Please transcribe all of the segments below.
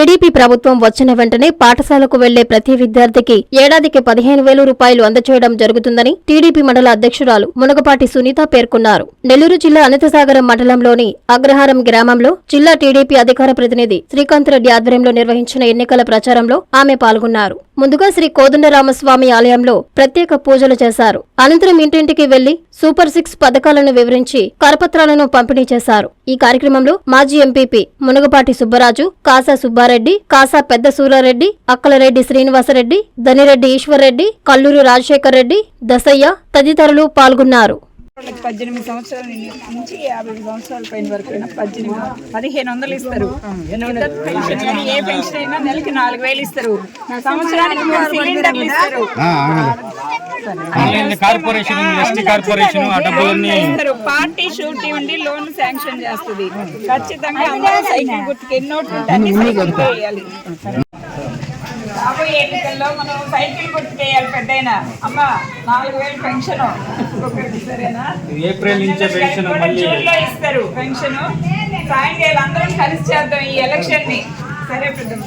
TDP ప్రభుత్వం వచ్చిన వెంటనే పాఠశాలకు వెళ్ళే ప్రతి విద్యార్థికి ఏడాదికి పదిహేను వేల రూపాయలు అందచేయడం జరుగుతుందని టీడీపీ మండల అధ్యక్షురాలు మునగపాటి సునీత పేర్కొన్నారు. నెల్లూరు జిల్లా అనంతసాగరం మండలంలోని అగ్రహారం గ్రామంలో జిల్లా టీడీపీ అధికార ప్రతినిధి శ్రీకాంత్ రెడ్డి ఆధ్వర్యంలో నిర్వహించిన ఎన్నికల ప్రచారంలో ఆమె పాల్గొన్నారు. ముందుగా శ్రీ కోదండరామస్వామి ఆలయంలో ప్రత్యేక పూజలు చేశారు. అనంతరం ఇంటింటికి వెళ్ళి సూపర్ సిక్స్ పథకాలను వివరించి కరపత్రాలను పంపిణీ చేశారు. ఈ కార్యక్రమంలో మాజీ ఎంపీపీ మునగపాటి సుబ్బరాజు కాసా సుబ్బారెడ్డి కాసా పెద్ద సూరారెడ్డి అక్కలరెడ్డి శ్రీనివాసరెడ్డి దనిరెడ్డి ఈశ్వర్రెడ్డి కల్లూరు రాజశేఖర్ రెడ్డి దసయ్య తదితరులు పాల్గొన్నారు. పద్దెనిమిది సంవత్సరాల నుంచి యాభై సంవత్సరాల పైన వరకు అయినా పద్దెనిమిది పదిహేను వందలు ఇస్తారు. మిగతా పెన్షన్ కానీ ఏ పెన్షన్ అయినా నెలకి నాలుగు వేలు ఇస్తారు. సంవత్సరానికి సిలిండర్లు ఇస్తారు. కార్పొరేషన్ ఎస్టీ కార్పొరేషన్ ఆ డబ్బులన్నీ ఇస్తారు పార్టీ షూరిటీ ఉండి లోన్ శాంక్షన్ చేస్తుంది. ఖచ్చితంగా అందరూ సైకిల్ గుర్తుకి ఎన్నో అన్ని సైకిల్ వేయాలి రాబోయే ఎన్నికల్లో మనం సైకిల్ గుర్తుకేయాలి పెద్దయినా. అమ్మ నాలుగు వేలు పెన్షన్. సరేనా? ఏప్రిల్ నుంచే పెన్షన్ కూడా మళ్ళీ. జూన్లో ఇస్తారు పెన్షన్. సాయంకాలం అందరం కలిసి చేద్దాం ఈ ఎలక్షన్ని సరే పెద్దమ్మ.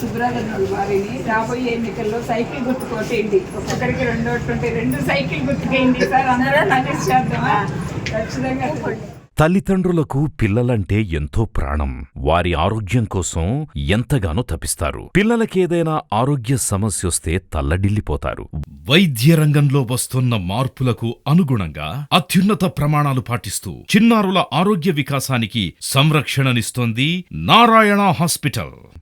సుబ్రహ్మణ్యం వారిని రాబోయే ఎన్నికల్లో సైకిల్ గుర్తు కొట్టేయండి ఒక్కొక్కరికి రెండు ఓట్లు ఉంటే రెండు సైకిల్ గుర్తుకేయండి సార్? అందరం కలిసి చేద్దామా? ఖచ్చితంగా తల్లిదండ్రులకు పిల్లలంటే ఎంతో ప్రాణం. వారి ఆరోగ్యం కోసం ఎంతగానో తపిస్తారు. పిల్లలకేదైనా ఆరోగ్య సమస్యొస్తే తల్లడిల్లిపోతారు. వైద్య రంగంలో వస్తున్న మార్పులకు అనుగుణంగా అత్యున్నత ప్రమాణాలు పాటిస్తూ చిన్నారుల ఆరోగ్య వికాసానికి సంరక్షణనిస్తోంది నారాయణ హాస్పిటల్.